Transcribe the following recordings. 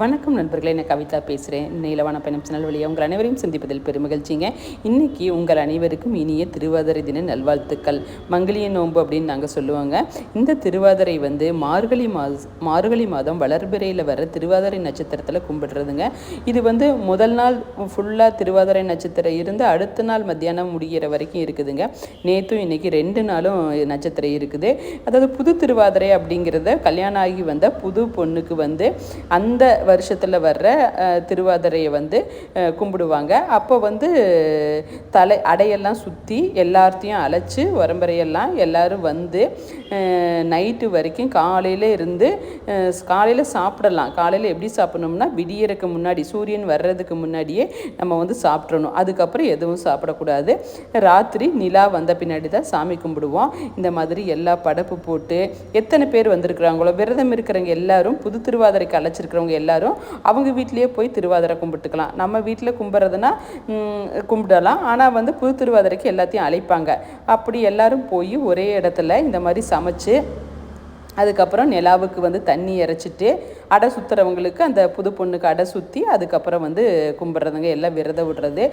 வணக்கம் நண்பர்களே நான் கவிதா பேசுகிறேன் நீலவான பயணம் சேனல் வழியாக உங்கள் அனைவரையும் சந்திப்பதில் பெருமகிழ்ச்சிங்க. இன்றைக்கி உங்கள் அனைவருக்கும் இனிய திருவாதிரை தின நல்வாழ்த்துக்கள். மங்களிய நோன்பு அப்படின்னு நாங்கள் சொல்லுவாங்க. இந்த திருவாதிரை வந்து மார்கழி மாத மார்கழி மாதம் வளர்பிறையில் வர திருவாதிரை நட்சத்திரத்தில் கும்பிடுறதுங்க. இது வந்து முதல் நாள் ஃபுல்லாக திருவாதிரை நட்சத்திரம் இருந்து அடுத்த நாள் மத்தியானம் முடிகிற வரைக்கும் இருக்குதுங்க. நேற்றும் இன்றைக்கி ரெண்டு நாளும் நட்சத்திரம் இருக்குது. அதாவது புது திருவாதிரை அப்படிங்கிறத கல்யாணம் ஆகி வந்த புது பொண்ணுக்கு வந்து அந்த வருஷத்தில் வர்ற திருவாதிரையை வந்து கும்பிடுவாங்க. அப்போ வந்து தலை அடையெல்லாம் சுற்றி எல்லாத்தையும் அழைச்சி உரம்பரையெல்லாம் எல்லோரும் வந்து நைட்டு வரைக்கும் காலையில் இருந்து காலையில் சாப்பிடலாம். காலையில் எப்படி சாப்பிடணும்னா விடியறதுக்கு முன்னாடி சூரியன் வர்றதுக்கு முன்னாடியே நம்ம வந்து சாப்பிட்றணும் அதுக்கப்புறம் எதுவும் சாப்பிடக்கூடாது. ராத்திரி நிலா வந்த பின்னாடி தான் சாமி கும்பிடுவோம். இந்த மாதிரி எல்லா படப்பு போட்டு எத்தனை பேர் வந்திருக்கிறாங்களோ விரதம் இருக்கிறவங்க எல்லாரும் புது திருவாதிரைக்கு அழைச்சிருக்கிறவங்க எல்லாரும் அவங்க வீட்லேயே போய் திருவாதிரை கும்பிட்டுக்கலாம். நம்ம வீட்டில் கும்பிட்றதுனா கும்பிடலாம். ஆனால் வந்து புது திருவாதிரைக்கு எல்லாத்தையும் அழைப்பாங்க. அப்படி எல்லாரும் போய் ஒரே இடத்துல இந்த மாதிரி சமைச்சு அதுக்கப்புறம் நிலாவுக்கு வந்து தண்ணி இறைச்சிட்டு அடை சுற்றுறவங்களுக்கு அந்த புது பொண்ணுக்கு அடை சுற்றி அதுக்கப்புறம் வந்து கும்பிட்றதுங்க. எல்லாம் விரதம் விடுறது.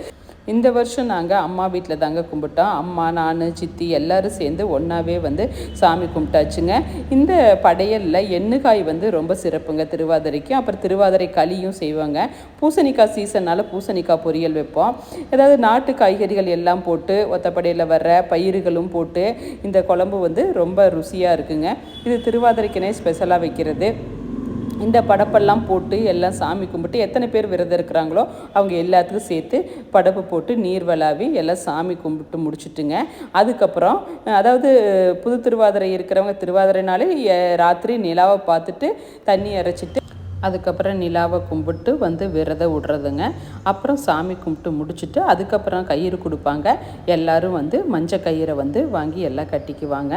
இந்த வருஷம் நாங்கள் அம்மா வீட்டில் தாங்க கும்பிட்டோம். அம்மா நான் சித்தி எல்லாரும் சேர்ந்து ஒன்றாவே வந்து சாமி கும்பிட்டாச்சுங்க. இந்த படையலில் எண்ணுகாய் வந்து ரொம்ப சிறப்புங்க திருவாதிரைக்கும் அப்புறம் திருவாதிரை களியும் செய்வாங்க. பூசணிக்காய் சீசன்னால் பூசணிக்காய் பொரியல் வைப்போம். ஏதாவது நாட்டு காய்கறிகள் எல்லாம் போட்டு ஒத்தப்படையில் வர்ற பயிர்களும் போட்டு இந்த குழம்பு வந்து ரொம்ப ருசியாக இருக்குங்க. இது திருவாதிரைக்குனே ஸ்பெஷலாக வைக்கிறது. இந்த படப்பெல்லாம் போட்டு எல்லாம் சாமி கும்பிட்டு எத்தனை பேர் விரதம் இருக்கிறாங்களோ அவங்க எல்லாத்துக்கும் சேர்த்து படப்பு போட்டு நீர் வளாவி எல்லாம் சாமி கும்பிட்டு முடிச்சுட்டுங்க. அதுக்கப்புறம் அதாவது புது திருவாதிரை இருக்கிறவங்க திருவாதிரைனாலே ராத்திரி நிலாவை பார்த்துட்டு தண்ணி இறைச்சிட்டு அதுக்கப்புறம் நிலாவை கும்பிட்டு வந்து விரதம் விடுறதுங்க. அப்புறம் சாமி கும்பிட்டு முடிச்சுட்டு அதுக்கப்புறம் கயிறு கொடுப்பாங்க. எல்லோரும் வந்து மஞ்சள் கயிறை வந்து வாங்கி எல்லாம் கட்டிக்குவாங்க.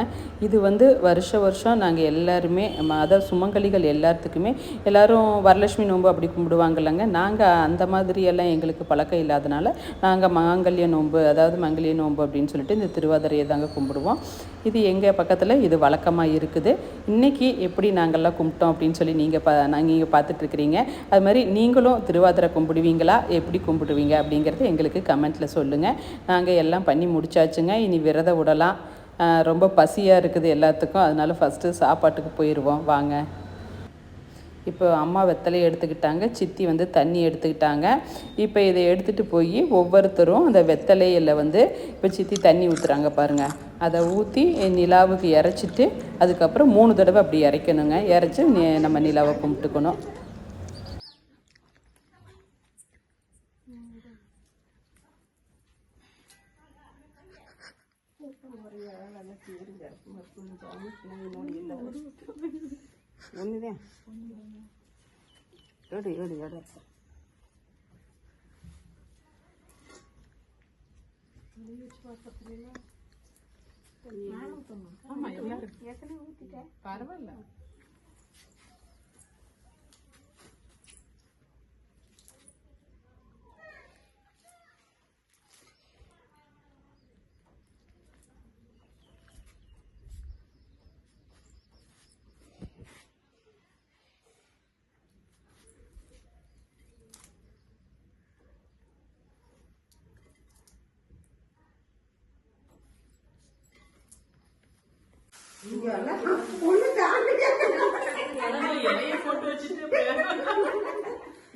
இது வந்து வருஷ வருஷம் நாங்கள் எல்லாருமே அதாவது சுமங்கலிகள் எல்லாத்துக்குமே எல்லோரும் வரலட்சுமி நோன்பு அப்படி கும்பிடுவாங்கல்லங்க. நாங்கள் அந்த மாதிரி எல்லாம் எங்களுக்கு பழக்கம் இல்லாதனால நாங்கள் மாங்கல்ய நோன்பு அதாவது மங்கலிய நோன்பு அப்படின்னு சொல்லிட்டு இந்த திருவாதிரையை தாங்க கும்பிடுவோம். இது எங்கள் பக்கத்தில் இது வழக்கமாக இருக்குது. இன்றைக்கி எப்படி நாங்கள்லாம் கும்பிட்டோம் அப்படின்னு சொல்லி நீங்கள் ப நாங்கள் பார்த்துட்ருக்கிறீங்க. அது மாதிரி நீங்களும் திருவாதிரை கும்பிடுவீங்களா? எப்படி கும்பிடுவீங்க? அப்படிங்கிறத எங்களுக்கு கமெண்ட்டில் சொல்லுங்கள் நாங்கள் எல்லாம் பண்ணி முடிச்சாச்சுங்க. இனி விரதம் விடலாம் ரொம்ப பசியாக இருக்குது எல்லாத்துக்கும். அதனால ஃபஸ்ட்டு சாப்பாட்டுக்கு போயிடுவோம் வாங்க. இப்போ அம்மா வெத்தலை எடுத்துக்கிட்டாங்க சித்தி வந்து தண்ணி எடுத்துக்கிட்டாங்க. இப்போ இதை எடுத்துகிட்டு போய் ஒவ்வொருத்தரும் அந்த வெத்தலையில் வந்து இப்போ சித்தி தண்ணி ஊற்றுறாங்க பாருங்கள் அதை ஊற்றி நிலாவுக்கு இறைச்சிட்டு அதுக்கப்புறம் மூணு தடவை அப்படி இறைக்கணுங்க. இறைச்சி நம்ம நிலாவை கும்பிட்டுக்கணும். ஒன்றுதான் எடு எடு எடு. பரவாயில்ல.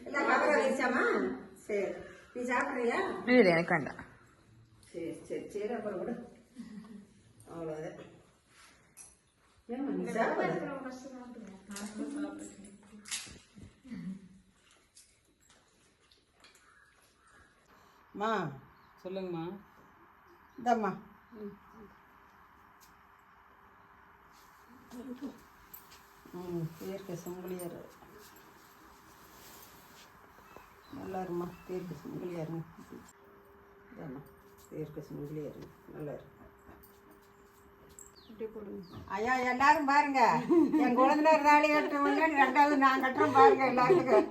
இல்லை கவரை வச்சாமா? சரி. நீ சாப்பிட்றியா? இல்லை எனக்கு வேண்டாம். சரி சரி சரி அப்புறம் அவ்வளோதான் சொல்லுங்கம்மா. இந்தாம்மா. ம். இயற்கை சும்பளியார் நல்லா இருமா தீர்க்க சும்பளியா இருங்க இதாம்மா தீர்க்க சும்பளியா இருங்க நல்லா இருக்கு ஐயா எல்லாரும் பாருங்க. என் குழந்தைனர் தாலி கட்டுறவங்க ரெண்டாவது நான் கட்டுறேன் பாருங்க எல்லாத்துக்கும்.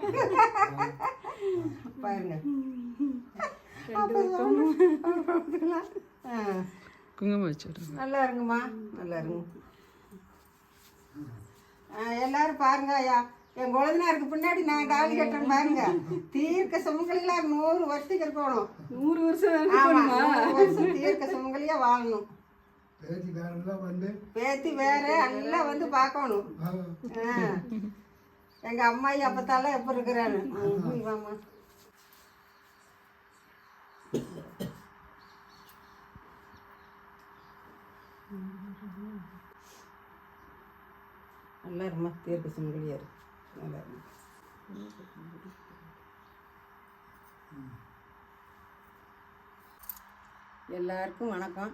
பாருங்க. ஆ குங்குமம் வச்சு நல்லா இருங்கம்மா நல்லா இருங்க. எல்லாரும் பாருங்க ஐயா. என் குழந்தைனாருக்கு பின்னாடி நான் தாலி கட்டுறேன் பாருங்க. தீர்க்க சுமங்கலிகளா நூறு வருஷத்துக்கு இருக்கணும். நூறு வருஷம் வருஷம் தீர்க்க சுமங்கலியா வாழணும். பேத்தி வேற எல்லாம் வந்து பார்க்கணும். எங்க அம்மாயி அப்பத்தால எப்ப இருக்கிறாரு? வாமா நல்லா இருமா தீர்க்க சுமங்கலியா நல்லா இருமா எல்லாருக்கும் வணக்கம்.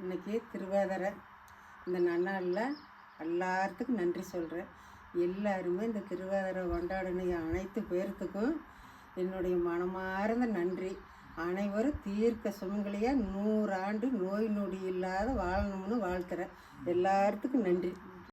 இன்னைக்கு திருவாதிரை இந்த நன்னாளில் எல்லாத்துக்கும் நன்றி சொல்கிறேன் எல்லாருமே இந்த திருவாதிரை கொண்டாடின அனைத்து பேர்த்துக்கும் என்னுடைய மனமார்ந்த நன்றி. அனைவரும் தீர்க்க சுமங்கலியாக நூறாண்டு நோய் நொடி இல்லாத வாழணும்னு வாழ்த்துறேன். எல்லாத்துக்கும் நன்றி.